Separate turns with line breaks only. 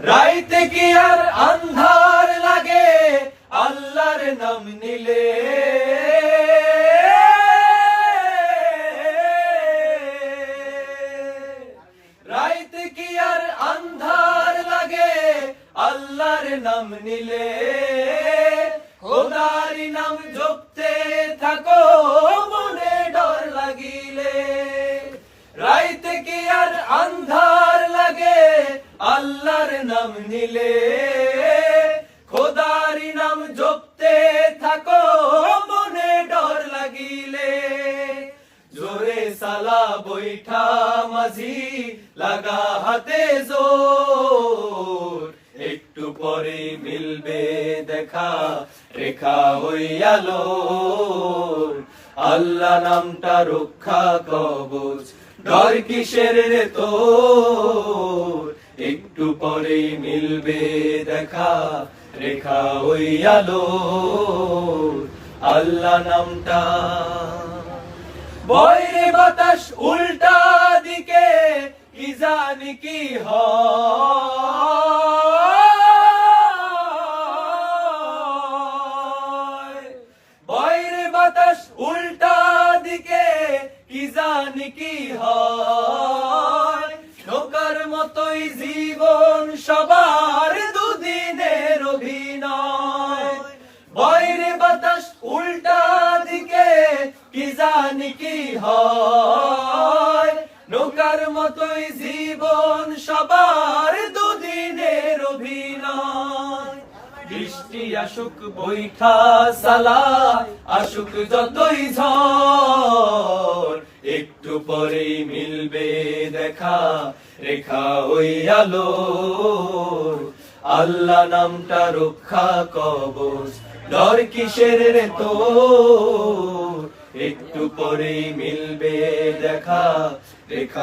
রাইতে কি আর আন্ধার লাগে? আল্লাহর নাম নিলে। রাইতে কি আর আন্ধার লাগে? আল্লাহর নাম নিলে। খোদারি নাম নিলে খোদারি নাম জপতে থাকো, মনে ডর লাগিলে। জোরে সালা বৈঠা মাঝি, লাগা হাতে জোর। একটু পরে মিলবে দেখা, রেখা হইয়ালো আল্লাহ নামটা রক্ষা কবচ, ডর কিসের রে তোর? পরে মিলবে দেখা, রেখা হইয়ালো আল্লাহ নামটা। বয়রে বাতাস উল্টা দিকে, কি জানি কি বয়রে বাতাস উল্টা দিকে, কি জানি কি হয়। সবার দুদিনের অভিনয়। বাইরে বাতাস উল্টা দিকে, কি জানি কি হয়। নৌকার মতোই জীবন সবার বৃষ্টি আসুক, বৈঠা সালা আসুক যতই ঝড়, একটু পরেই মিলবে দেখা, রেখা ওই আলো আল্লাহ নামটা রক্ষা কবচ, ডর কিসের রে তো একটু পরেই মিলবে দেখা, রেখা